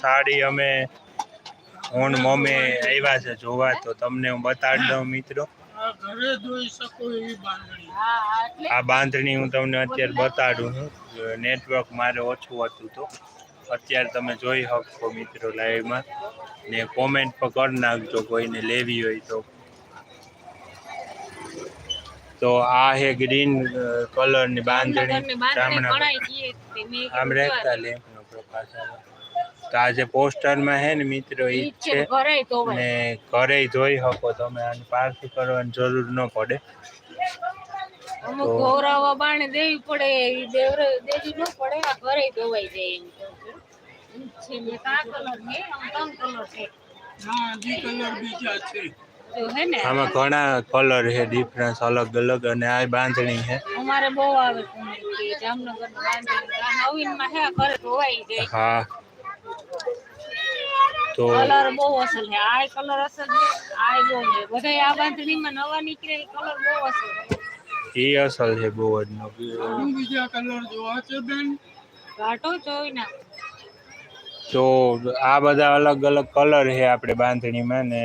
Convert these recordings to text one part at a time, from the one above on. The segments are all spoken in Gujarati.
સાડી અમે હું મમ્મી આવ્યા છે જોવા તો તમને હું બતાડી દઉં મિત્રો. આ શકો બાંધણી હા તમને અત્યારે બતાડું છું. નેટવર્ક મારે ઓછું હતું તો. અત્યારે તમે જોઈ શકશો મિત્રો લાઈવમાં ને કોમેન્ટ પણ કરી નાખજો કોઈને લેવી હોય તો. તો આ હે ગ્રીન કલરની બાંધણી. આમ રહેતા લેમ્પનો પ્રકાશ આવે. તો આજે પોસ્ટરમાં હે ને મિત્રો છે તો ને ઘરે જોઈ શકો તમે આની પારખી કરવાની જરૂર ન પડે. અમુક બાણે દેવી પડે દેવી ન પડે આ ઘરે ધોવાઈ જાય એમ કહું છું. ઈ જ છે મેં આ કલર છે આમ કલર છે. ના હજી કલર બીજા છે. તો હે ને આમાં ઘણા કલર છે ડિફરન્સ અલગ અલગ અને આ બાંધણી છે. અમારે બહુ આવે જામનગર બાંધણી. આ નવીનમાં હે ઘરે ધોવાઈ જાય. હા. તો કલર બહુ અસર છે. આ કલર અસર છે આ બહુ છે. બધા આ બાંધણીમાં નવા નીકળે કલર બહુ અસર છે. એ અસલ છે બહુ જ નો. બીજા કલર જોવા છે બેન? ઘાટો જોઈ ના. તો આ બધા અલગ અલગ કલર છે આપણે બાંધણીમાં ને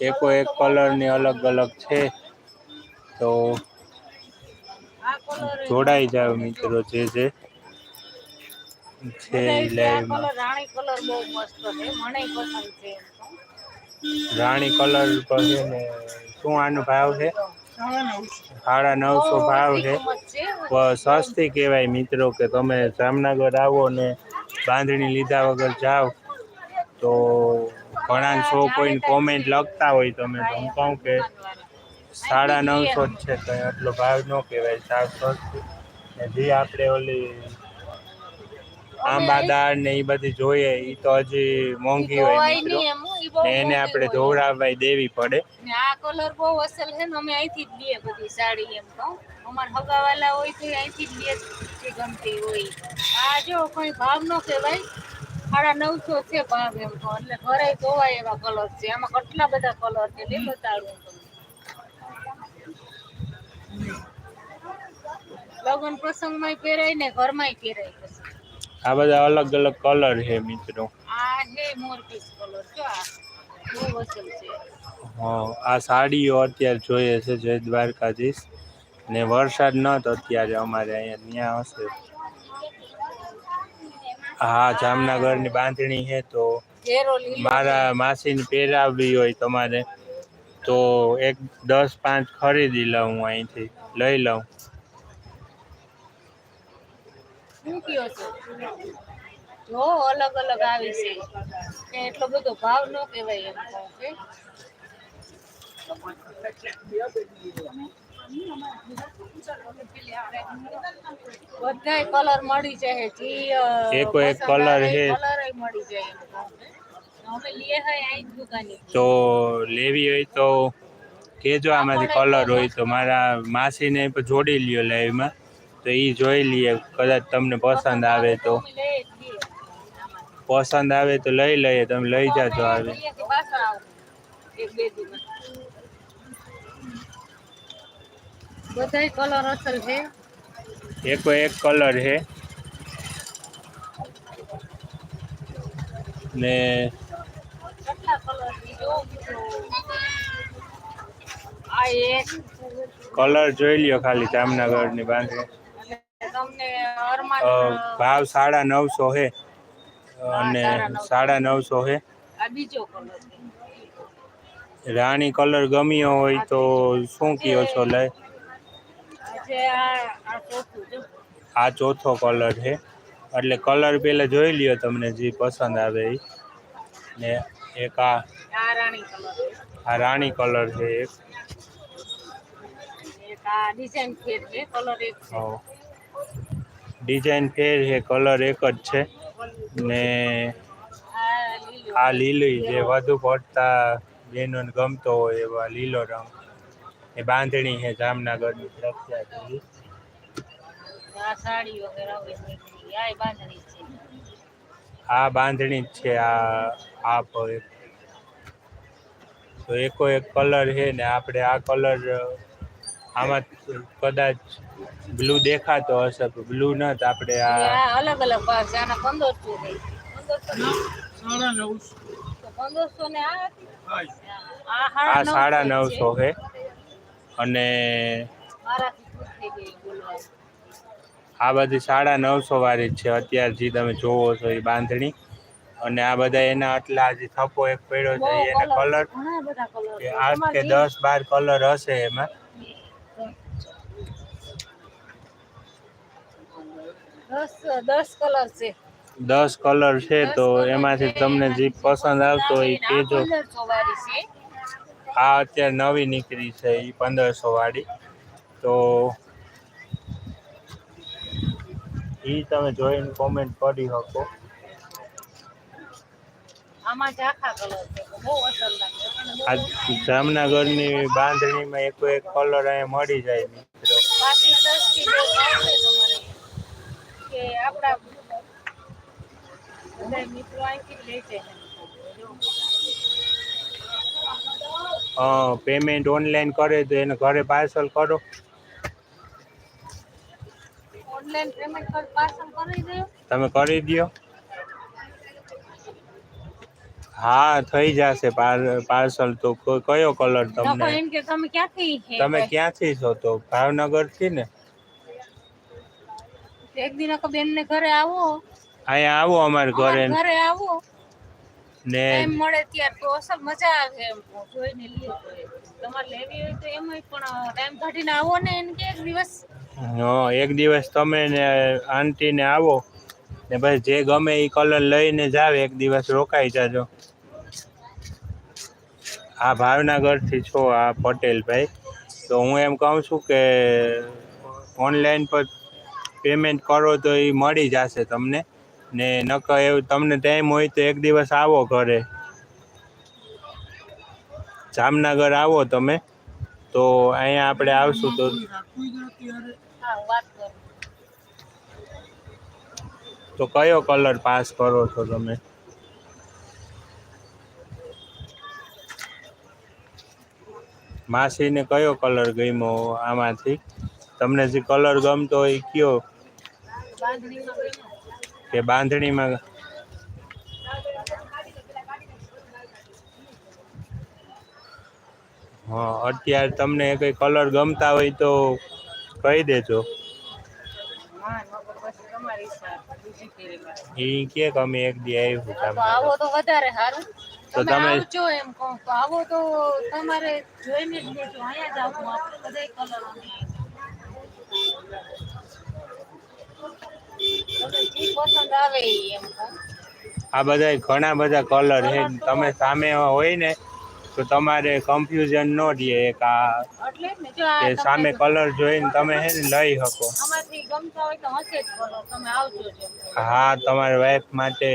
એકો એક કલરની અલગ અલગ છે. તો જોડાઈ જાવ મિત્રો જે જે છે ઈ આ લાઈવમાં કલર રાણી કલર બહુ મસ્ત છે મને પસંદ છે રાણી કલર પર છે ને શું આનો ભાવ છે? સાડા નવસો ભાવ છે. સસ્તી કહેવાય મિત્રો કે તમે જામનગર આવો ને બાંધણી લીધા વગર જાઓ તો ઘણા સો કોઈ કોમેન્ટ લખતા હોય તમે તો હું કહું કે સાડા નવસો જ છે કંઈ આટલો ભાવ ન કહેવાય સાવ સસ્તી. ને જે આપણે ઓલી આંબા દાળ ને એ બધી જોઈએ એ તો હજી મોંઘી હોય એમ એને આપણે. ધોવડાવવા દેવી પડે. આ કલર બહુ અસલ છે ને અમે અહીંથી જ લઈએ બધી સાડી એમ તો. અમારા હગાવાલા હોય તો અહીંથી જ લઈએ જે ગમતી હોય. આ જો કોઈ ભાવ ન કહેવાય સાડા નવસો છે ભાવ એમ તો. એટલે ઘરે ધોવાય એવા કલર છે. આમાં કેટલા બધા કલર છે લે બતાડું લગ્ન પ્રસંગમાં પહેરાય ને ઘરમાંય પહેરાય. આ બધા અલગ અલગ કલર છે મિત્રો. આ સાડીઓ અત્યારે જોઈએ છે જય દ્વારકાધીશ. ને વરસાદ ન તો અત્યારે અમારે અહીંયા ત્યાં હશે. હા જામનગરની બાંધણી છે તો મારા માસીને પહેરાવવી હોય તમારે તો એક દસ પાંચ ખરીદી લઉં હું અહીંથી લઈ લઉં. શું કયો છો. જો અલગ અલગ આવી છે. કે એટલો બધો ભાવ ન કહેવાય એમ કહું કે બધાય કલર મળી જાય. જી એક કલર હે. મળી જાય. અમે દુકાને. તો લેવી હોય તો કેજો આમાંથી કલર હોય તો. મારા માસીને જોડી લ્યો લાઈવમાં તો એ જોઈ લઈએ કદાચ તમને પસંદ આવે તો. પસંદ આવે તો લઈ લઈએ તમે લઈ જાજો આવે. બધાય કલર અસલ છે. એકો એક કલર છે. ને કલર જોઈ લ્યો ખાલી જામનગરની બાંધણી અને તમને અરમાન અ, ભાવ સાડા નવસો છે અને સાડા નવસો. છે. રાણી કલર ગમ્યો હોય તો શું કયો છો લે આ ચોથું કલર છે. એટલે કલર પેલા જોઈ લ્યો તમને જે પસંદ આવે એ ને એક આ આ રાણી કલર છે. એક. ડિઝાઇન છે કલર એક ડિઝાઇન ફેર છે કલર એક જ છે. ને આ લીલી જે વધુ પડતા બહેનોને ગમતો હોય એવા લીલો રંગ. એ બાંધણી છે જામનગરની પ્રખ્યાત આ બાંધણી જ છે આ આ તો એકો એક કલર છે ને આપણે આ કલર આમાં કદાચ બ્લુ દેખાતો હશે બ્લુ ન તો આપણે આ અલગ અલગ ભાવ છે આના પંદરસો છે પંદરસો સાડા નવસો. પંદરસો ને આ હતી? થાય આ આ સાડા નવસો છે. અને આ બધી સાડા નવસો વાળી જ છે. અત્યારે જે તમે જોવો છો એ બાંધણી. અને આ બધા એના આટલા જે થપ્પો એક પડ્યો છે એના કલર આઠ કે દસ બાર કલર હશે એમાં. દસ કલર છે. તો એમાંથી તમને જે પસંદ આવતો હોય એ કહેજો. આ અત્યારે નવી નીકળી છે એ પંદરસો વાળી. તો એ તમે જોઈને કોમેન્ટ કરી શકો. જામનગરની બાંધણીમાં એક એક કલર અહીંયા મળી જાય મિત્રો પાછી દસથી બે આવશે તમારે કે આપણા બધા મિત્રો અહીંથી જ લે છે પેમેન્ટ ઓનલાઈન કરે તો એને ઘરે પાર્સલ કરો. ઓનલાઈન પેમેન્ટ કર પાર્સલ કરી દો. તમે કરી દો હા થઈ જશે પાર્સલ તો કયો કલર તમને? તમે ક્યાંથી તમે ક્યાંથી છો તો? ભાવનગરથી ને? એક દિન બેન ને ઘરે આવો. અહીંયા આવો અમારા ઘરે ઘરે આવો. ને એમ મળે ત્યારે તો અસલ મજા આવે એમ. જોઈને લઈએ તમારે લેવી હોય તો એમાંય પણ ટાઈમ કાઢીને આવો ને એને કે એક દિવસ. હા એક દિવસ તમે ને આંટીને આવો. ને પછી જે ગમે એ કલર લઈને જાવ એક દિવસ રોકાઈ જાજો. આ ભાવનગરથી છો આ પટેલભાઈ. તો હું એમ કહું છું કે ઓનલાઈન પર પેમેન્ટ કરો તો એ મળી જશે તમને. ને નકર એવું તમને ટાઈમ હોય તો એક દિવસ આવો ઘરે. જામનગર આવો તમે. તો અહીંયા આપણે આવશું તો તો કયો કલર પાસ કરો છો તમે? માસીને કયો કલર ગમ્યો આમાંથી? તમને જે કલર ગમતો હોય કયો. કે બાંધણીમાં હા અત્યારે તમને કઈ કલર ગમતા હોય તો કહી દેજો. એ કે અમે એક દી આવ્યું તો આવો તો વધારે સારું. તો તમે તમે- એમ કહું. આવો તો તમારે જોઈને જ લેજો. અહીંયા જ આવું. આપણે બધાય કલરો પસંદ આવે એમ આ બધા ઘણા બધા કલર છે. તમે સામે હોય ને તો તમારે કન્ફ્યુઝન ન રહે એક આ સામે કલર જોઈને તમે હે ને લઈ શકો. હા તમારી વાઈફ માટે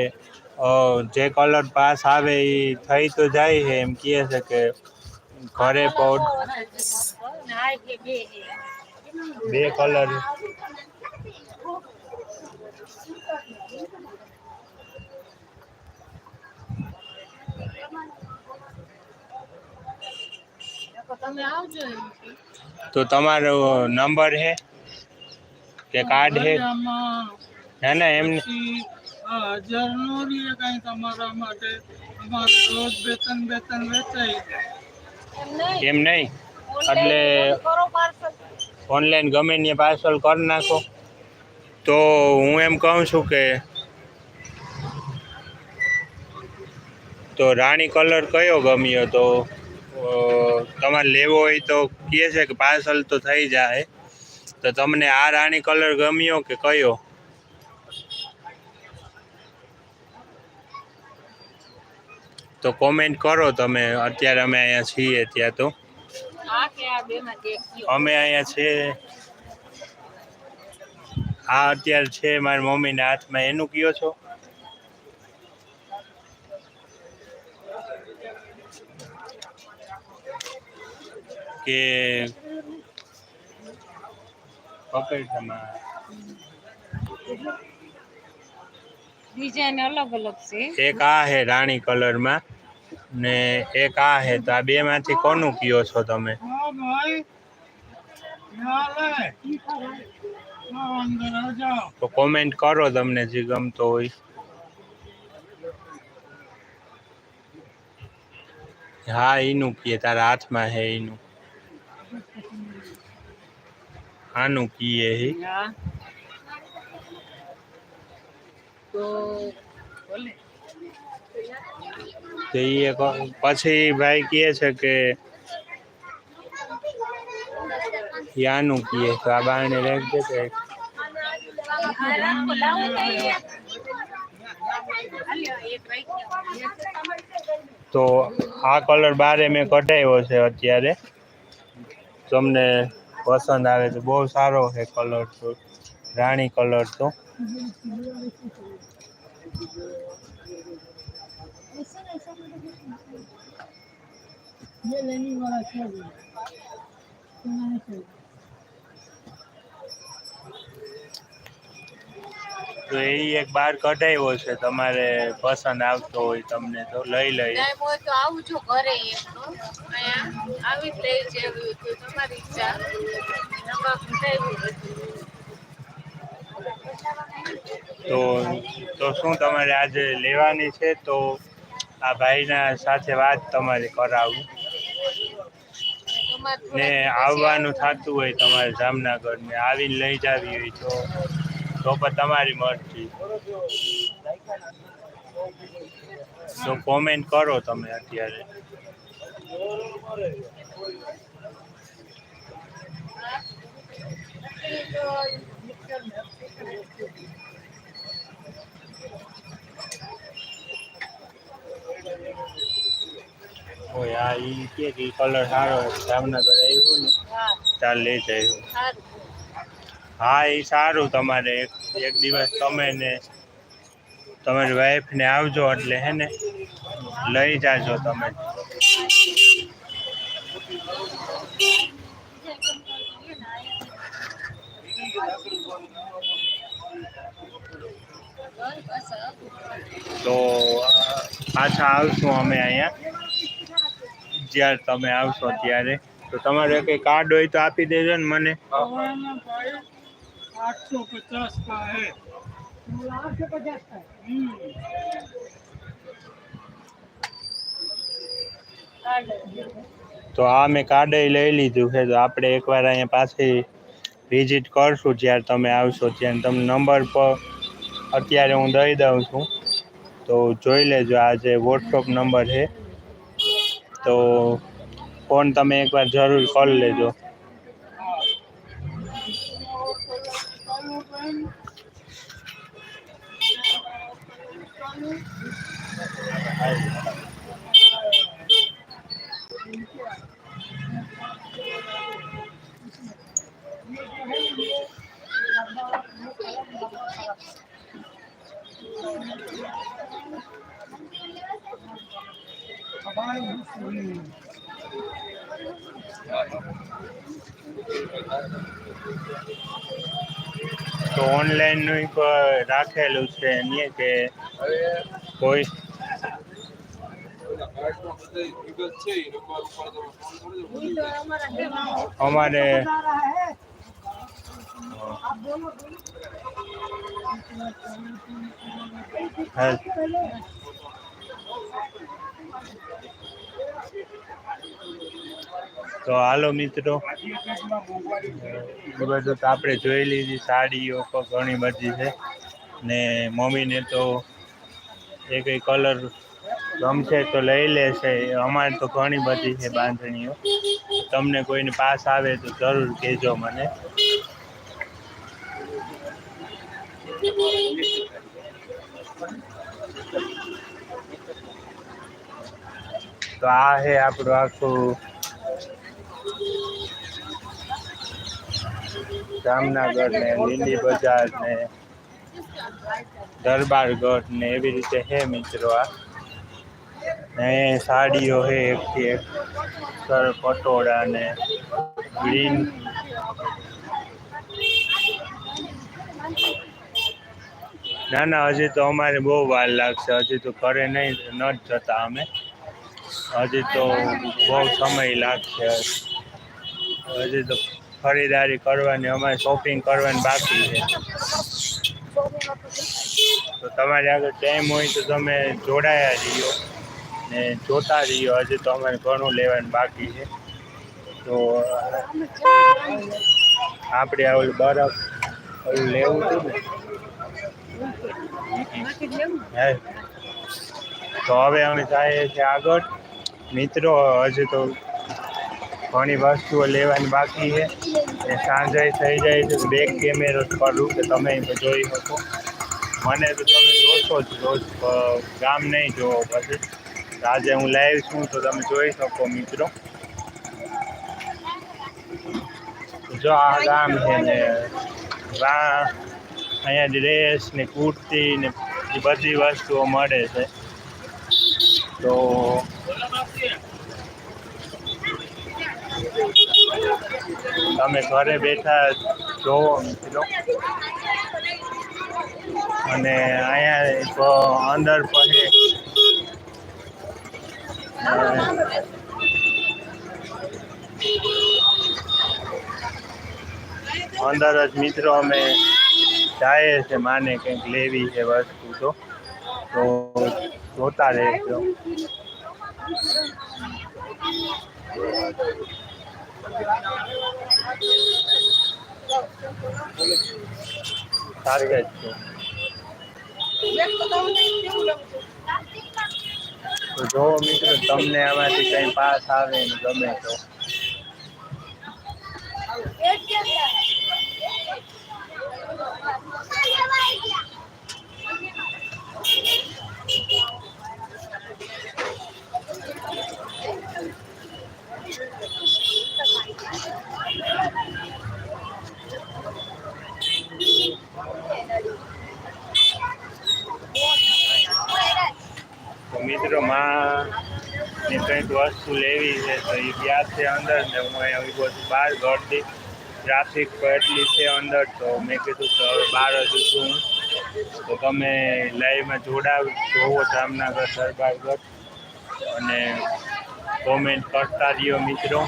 જે કલર પાસ આવે એ થઈ તો જાય છે એમ કહે છે કે ઘરે છે. બે કલર તો તમારો નંબર છે કે કાર્ડ આમાં ના ના, એમ હજાર નો કાંઈ તમારા માટે અમારે રોજ બેતન બેતન વેચાય એમ નહીં. એટલે ઓનલાઈન ગમે ને પાર્સલ કરી નાખો. તો હું એમ કહું છું કે તો રાણી કલર કયો ગમ્યો તો? તમારે લેવો હોય તો કહે છે કે પાર્સલ તો થઈ જાય. તો તમને આ રાણી કલર ગમ્યો કે કયો? તો કોમેન્ટ કરો તમે. અત્યારે અમે અહીંયા છીએ ત્યાં તો. અમે અહીંયા છે. આ અત્યારે છે મારી મમ્મીના હાથમાં. એનું કયો છો? કે અલગ અલગ એક આ હે રાણી કલરમાં ને એક આ હે તો આ બે માંથી કોનું કયો છો તમે? તો કોમેન્ટ કરો તમને જે ગમતો હોય. હા એનું કીએ તારા હાથમાં હે એનું આનું કીએ હે. તો તો એ પછી ભાઈ કહે છે કે આનું કીએ તો આ બારણે રેખ દે તો એક. તો આ કલર બારે મેં કઢાવ્યો છે અત્યારે. તમને પસંદ આવે તો બહુ સારો છે કલર તો રાણી કલર તો ये लेने वाला क्या है તો એ એક બાર કઢાવ્યો છે તમારે પસંદ આવતો હોય તમને તો લઈ લઈ. હોય તો છું ઘરે આવી જ લઈ જેવી તમારી ઈચ્છા. તો તો શું તમારે આજે લેવાની છે? તો આ ભાઈના સાથે વાત તમારે કરાવું. ને આવવાનું થતું હોય તમારે જામનગર ને આવીને લઈ જાવી હોય તો. તો પણ તમારી મરજી. તો કોમેન્ટ કરો તમે અત્યારે? ઓય આ ઈ કે કલર સારો જામનગર આવ્યું ને ચાલ લઈ જાય હા, એ સારું તમારે. એક એક દિવસ તમે ને તમારી વાઈફને આવજો એટલે હે ને? લઈ જાજો તમે. તો પાછા આવશું અમે અહીંયા. જ્યારે તમે આવશો ત્યારે. તો તમારે કંઈ કાર્ડ હોય તો આપી દેજો ને મને. आठ सौ पचास का है आठ सौ पचास का તો આ મેં કાર્ડ લઈ લીધું છે તો આપણે એકવાર અહીંયા પાછી વિઝિટ કરશું જ્યારે તમે આવશો ત્યારે તમને નંબર પર અત્યારે હું દઈ દઉં છું તો જોઈ લેજો આ જે વોટ્સઅપ નંબર છે તો ફોન તમે એકવાર જરૂર કરી લેજો રાખેલું છે એની કે કોઈ અમારે હા. તો હાલો મિત્રો. એ બધું તો આપણે જોઈ લીધી સાડીઓ પણ ઘણી બધી છે. ને મમ્મીને તો એ કંઈ કલર ગમશે તો લઈ લેશે. અમારે તો ઘણી બધી છે બાંધણીઓ. તમને કોઈને પાસ આવે તો જરૂર કહેજો મને. તો આ છે આપણું આખું જામનગર ને લીલી બજાર ને દરબારગઢ ને એવી રીતે હે મિત્રો આ. સાડીઓ છે એકથી એક, સર પટોળા ને ગ્રીન ના ના, હજી તો અમારે બહુ વાર લાગશે. હજી તો ઘરે નહીં ન જતા અમે. હજી તો બહુ સમય લાગશે. હજી તો ખરીદારી કરવાની, અમારે શોપિંગ કરવાની બાકી છે. તો તમારે આગળ ટાઈમ હોય તો તમે જોડાયા રહ્યો ને જોતા રહ્યો હજી તો અમારે ઘણું લેવાનું બાકી છે. તો આપણે આ ઓલું બરફ ઓલું લેવું હતું ને? તો હવે અમે જઈએ છીએ આગળ. મિત્રો, હજી તો ઘણી વસ્તુઓ લેવાની બાકી છે. સાંજે થઈ જાય છે બેક કેમેરો પડું કે તમે જોઈ શકો. મને તો તમે જોશો જ, રોજ ગામ નહીં જોવો પછી. આજે હું લાઈવ છું તો તમે જોઈ શકો મિત્રો. જો આ ગામ છે ને અહીંયા ડ્રેસ ને કુર્તી ને બધી વસ્તુઓ મળે છે. તો તમે ઘરે બેઠા જોવો અને અહીંયા અંદર પછી અંદર જ મિત્રો અમે જાય છે માને કંઈક લેવી છે વસ્તુ તો. તો જોતા રહેજો. સારી જ છે. જો મિત્રો તમને આમાંથી કંઈ પાસ આવે ને ગમે તો મિત્રો માં ને કંઈક વસ્તુ લેવી છે તો એ ગયા છે અંદર ને હું અહીંયા ઊભો છું. બહાર ઘરથી ટ્રાફિક એટલી છે અંદર તો મેં કીધું કે હવે બહાર જ છું તો તમે લાઈવમાં જોડાવ, જોવો જામનગર દરબારગઢ અને કોમેન્ટ કરતા રહ્યો મિત્રો.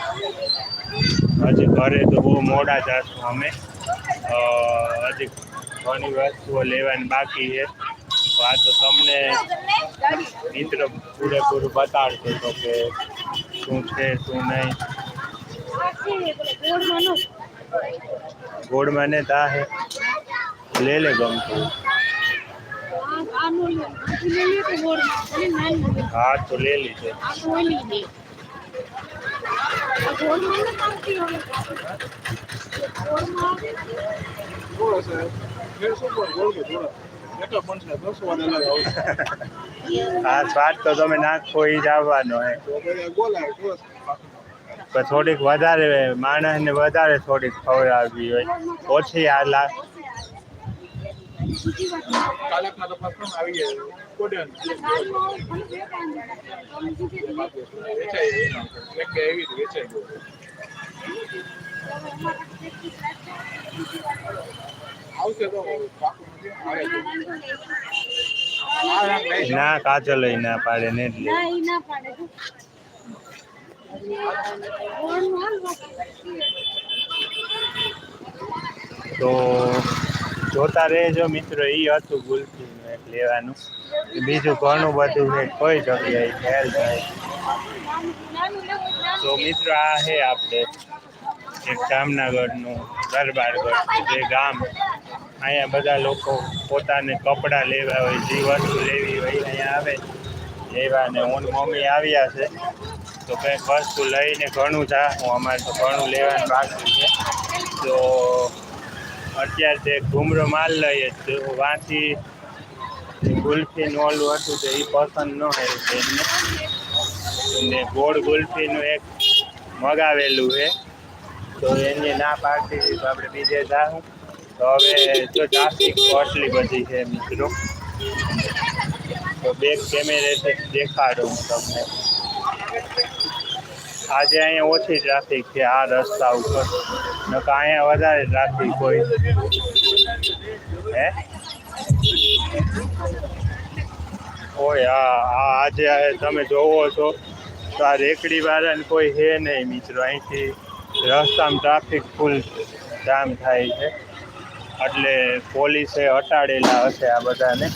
હજી ઘરે તો બહુ મોડા જશું અમે. હજી ઘણી વસ્તુઓ લેવાની બાકી છે. તો આ તો તમને મિત્ર પૂરેપૂરું બતાડશે તો કે શું છે શું નહીં. ગોળમાં ને તા હે. લે લે ગમતું હા, તો લે લીધે. થોડો છે. દેડસો પર ગોળ. આ સ્વાદ તો તમે નાખો એ જ આવવાનો હે થોડો પણ થોડીક વધારે માણસને વધારે થોડીક ખવડાવવી હોય. ઓછી આ લા ના કાચો લઈ ના પાડે ને એટલે. તો. જોતા રહેજો મિત્રો એ હતું ગુલફી લેવાનું. બીજું ઘણું બધું છે કોઈ જગ્યાએ ખ્યાલ થાય તો મિત્રો આ છે આપણે. એક જામનગરનું, દરબારગઢ જે ગામ. અહીંયા બધા લોકો પોતાને કપડાં લેવા હોય જે વસ્તુ લેવી હોય, અહીંયા આવે. લેવા ને હું મમ્મી આવ્યા છે. તો કંઈક વસ્તુ લઈને ઘણું થા હું અમારે તો ઘણું લેવાનું બાકી છે. તો અત્યારે તે ઘૂમરો માલ લઈએ તો વાંચી ગુલ્ફીનું ઓલું હતું તો એ પસંદ ન હોય તેમને. અને ગોળ ગુલ્ફીનું એક મગાવેલું છે. તો એની ના પાડતી હતી તો આપણે બીજે જાઉં તો હવે જો ટ્રાફિક એટલી બધી છે મિત્રો. તો બેક કેમેરેથી જ દેખાડું હું તમને. આજે અહીંયા ઓછી ટ્રાફિક છે આ રસ્તા ઉપર. નકર અહીંયા વધારે ટ્રાફિક હોય. હે? ઓય હા હા આજે આ તમે જોવો છો. તો આ રેકડી વાળાને કોઈ હે નહીં મિત્રો અહીંથી. રસ્તામાં ટ્રાફિક ફૂલ જામ થાય છે. એટલે પોલીસે હટાડેલા હશે આ બધાને.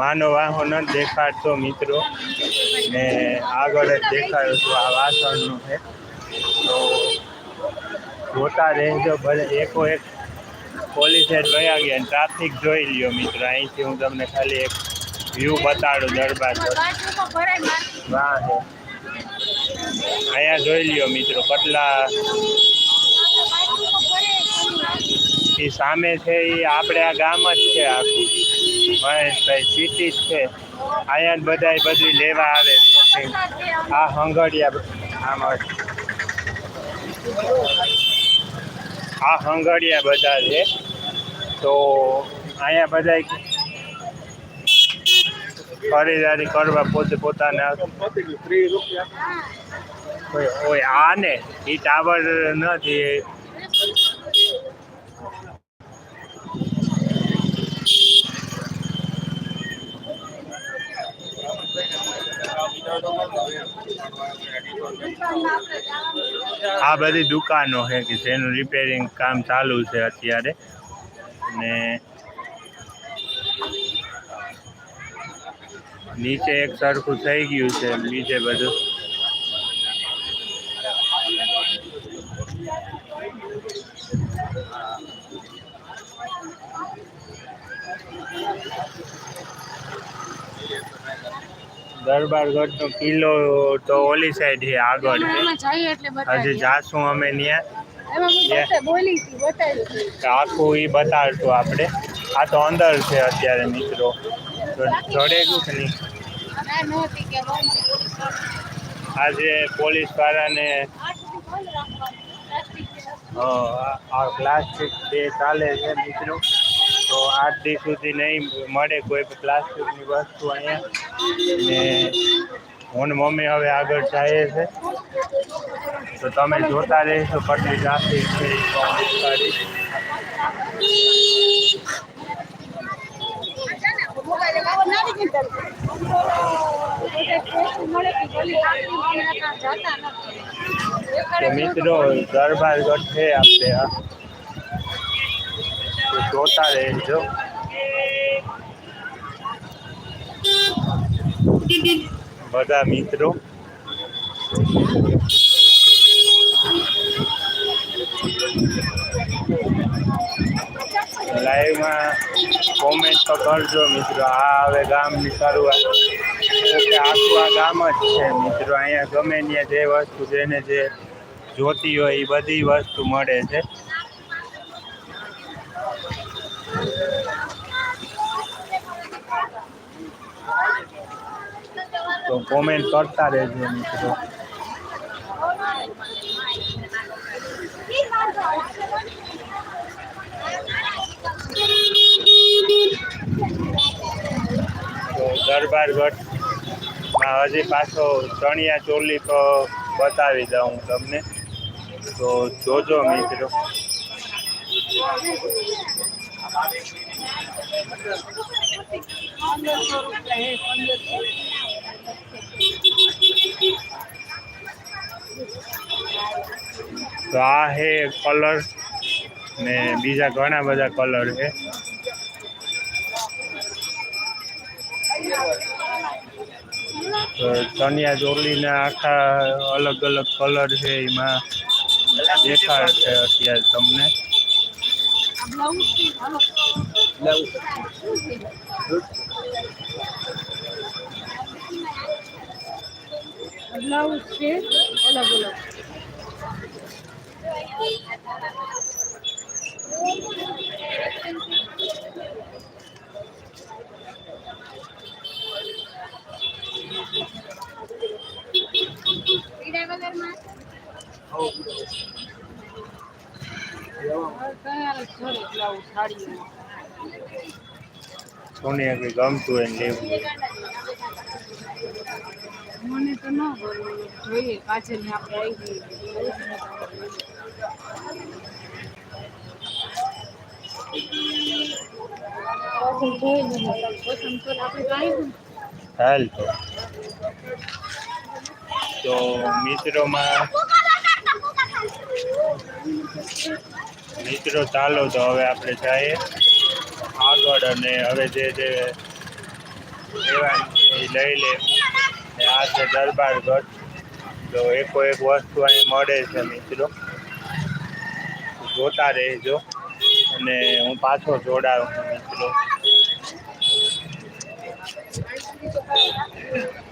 માનો વાહન ન દેખાડતો મિત્રો. ને આગળ જ દેખાડ્યો છું આ વાસણનું છે. તો જોતા રહેજો ભલે એકો એક પોલીસે જોયા ગયા ટ્રાફિક જોઈ લ્યો મિત્રો. અહીંથી હું તમને ખાલી એક વ્યૂ બતાડું દરબાર વાહ અહીંયા જોઈ લ્યો મિત્રો કેટલા એ સામે છે એ આપણે આ ગામ જ છે આખું. મહેશભાઈ સિટી જ છે. અહીંયા બધા બધું લેવા આવે શોપિંગ આ હંગડિયા આમ આ હંગડિયા બધા છે. તો અહીંયા બધા ખરીદારી કરવા પોતે પોતાના ઓય આ ને એ ટાવર નથી. આ બધી દુકાનો છે કે જેનું રિપેરિંગ કામ ચાલુ છે અત્યારે. ને નીચે એક સરખું થઈ ગયું છે નીચે બધું દરબારગઢનો કિલ્લો તો ઓલી સાઈડ છે આગળ છે એમાં જઈએ એટલે હજી બતાવીએ. જાશું અમે ત્યાં એમાં હું Yeah. પોતે બોલી હતી બતાવ્યું હતું. તો આખું એ બતાડશું આપણે આ તો અંદર છે અત્યારે મિત્રો ચડેલું કે નહીં. આજે પોલીસ વાળાને. આ- પ્લાસ્ટિક જે ચાલે છે મિત્રો તો આઠ દિવસ સુધી નહીં મળે કોઈ પ્લાસ્ટિકની વસ્તુ અહીંયા ને હું મમ્મી હવે આગળ જાય છે તો તમે જોતા રહેશો કેટલી ટ્રાફિક છે એ તો મિત્રો દરબારગઢ છે આપણે આ જોતા રહેજો. બધા મિત્રો. લાઈવમાં કોમેન્ટ તો કરજો મિત્રો. આ હવે ગામની શરૂઆત કે આખું આ ગામ જ છે મિત્રો. અહીંયા ગમે ત્યાં જે વસ્તુ જેને જે જોતી હોય એ બધી વસ્તુ મળે છે. તો કોમેન્ટ કરતા રહેજો મિત્રો. તો દરબારગઢમાં હજી પાછો ચણિયા ચોલી તો બતાવી દઉં હું તમને. તો જોજો મિત્રો. તો આ હે કલર ને બીજા ઘણા બધા કલર છે ચણિયા ચોલીના આખા અલગ અલગ કલર છે એમાં દેખાડશે અત્યારે તમને. બ્લાઉઝ છે પીળા કલરમાં કયા જોડે બ્લાઉઝ સાડીઓ સોની આગળ ગમતું હોય ને લેવું મને તો ન ગમે. જોઈએ પાછળ આપણે આવી હાલ તો. તો મિત્રોમાં મિત્રો, ચાલો તો હવે આપણે જઈએ. આગળ અને હવે જે જે લેવાની લઈ લે. ને આ છે દરબારગઢ તો એકો એક વસ્તુ અહીં મળે છે, મિત્રો. જોતા રહેજો. અને હું પાછો જોડાઉં છું, મિત્રો.